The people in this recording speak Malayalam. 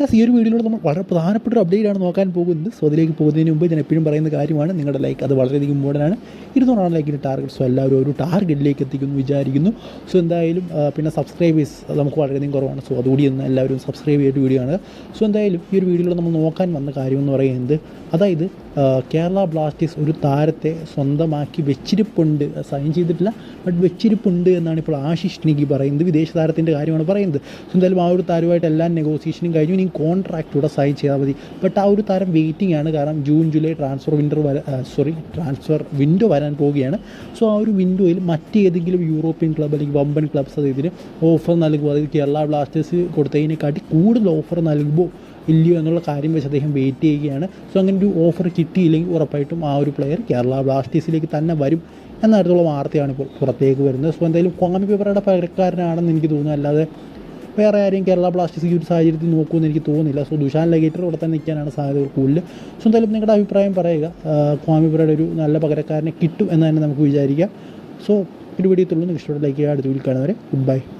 യെസ് ഈ ഒരു വീഡിയോയിലൂടെ നമ്മൾ വളരെ പ്രധാനപ്പെട്ട ഒരു അപ്ഡേറ്റ് ആണ് നോക്കാൻ പോകുന്നത്. സോ അതിലേക്ക് പോകുന്നതിന് മുമ്പ് ഞാൻ എപ്പോഴും പറയുന്ന കാര്യമാണ് നിങ്ങളുടെ ലൈക്ക് അത് വളരെയധികം ഇമ്പോർട്ടന്റ് ആണ്. ഇരുന്നൂറാണ് ലൈക്കിന്റെ ടാർഗറ്റ് സോ എല്ലാവരും ഒരു ടാർഗറ്റിലേക്ക് എത്തിക്കുന്നു വിചാരിക്കുന്നു. സോ എന്തായാലും പിന്നെ സബ്സ്ക്രൈബേഴ്സ് നമുക്ക് വളരെയധികം കുറവാണ്. സോ അതുകൂടി ഒന്ന് എല്ലാവരും സബ്സ്ക്രൈബ് ചെയ്തിട്ട് വീഡിയോ ആണ്. സോ എന്തായാലും ഈ ഒരു വീഡിയോയിൽ നമ്മൾ നോക്കാൻ വന്ന കാര്യം എന്ന് പറയുന്നത് അതായത് കേരള ബ്ലാസ്റ്റേഴ്സ് ഒരു താരത്തെ സ്വന്തമാക്കി വെച്ചിരിപ്പുണ്ട് സൈൻ ചെയ്തിട്ടില്ല ബട്ട് വെച്ചിരിപ്പുണ്ട് എന്നാണ് ഇപ്പോൾ ആശിഷ് നിഗി പറയുന്നത് വിദേശ താരത്തിന്റെ കാര്യമാണ് പറയുന്നത്. സോ എന്തായാലും ആ ഒരു താരമായിട്ട് എല്ലാ നെഗോസിയേഷനും കഴിഞ്ഞു. ഇനി കോൺട്രാക്ട് കൂടെ സൈൻ ചെയ്താൽ മതി. ബട്ട് ആ ഒരു താരം വെയിറ്റിംഗ് ആണ്. കാരണം ജൂൺ ജൂലൈ ട്രാൻസ്ഫർ വിൻഡർ വര സോറി ട്രാൻസ്ഫർ വിൻഡോ വരാൻ പോവുകയാണ്. സോ ആ ഒരു വിൻഡോയിൽ മറ്റേതെങ്കിലും യൂറോപ്യൻ ക്ലബ്ബ് അല്ലെങ്കിൽ വമ്പൻ ക്ലബ്സ് ഇതിന് ഓഫർ നൽകുമോ അതായത് കേരള ബ്ലാസ്റ്റേഴ്സ് കൊടുത്തതിനെക്കാട്ടി കൂടുതൽ ഓഫർ നൽകുമോ ഇല്ലയോ എന്നുള്ള കാര്യം വെച്ച് അദ്ദേഹം വെയിറ്റ് ചെയ്യുകയാണ്. സോ അങ്ങനെ ഒരു ഓഫർ കിട്ടിയില്ലെങ്കിൽ ഉറപ്പായിട്ടും ആ ഒരു പ്ലെയർ കേരള ബ്ലാസ്റ്റേഴ്സിലേക്ക് തന്നെ വരും എന്ന വാർത്തയാണ് ഇപ്പോൾ പുറത്തേക്ക് വരുന്നത്. സോ എന്തായാലും കോമി പേപ്പറുടെ പകരക്കാരനാണെന്ന് എനിക്ക് തോന്നുന്നു. അല്ലാതെ വേറെ ആരെയും കേരള ബ്ലാസ്റ്റേഴ്സ് ഈ ഒരു സാഹചര്യത്തിൽ നോക്കുമെന്ന് എനിക്ക് തോന്നുന്നില്ല. സോ ദുഷാൻ ലഗേറ്റർ ഇവിടെ തന്നെ നിൽക്കാനാണ് സാധ്യതകൾ കൂടുതൽ. സോ എന്തായാലും നിങ്ങളുടെ അഭിപ്രായം പറയുക. പേപ്പറുടെ ഒരു നല്ല പകരക്കാരനെ കിട്ടും എന്ന് തന്നെ നമുക്ക് വിചാരിക്കാം. സോ ഒരു വീഡിയോ തുള്ളൂ നിങ്ങൾ ഇഷ്ടപ്പെട്ട ലൈക്ക് ചെയ്യുക. അടുത്ത വീട്ടിൽ കാണുന്നവരെ ഗുഡ് ബൈ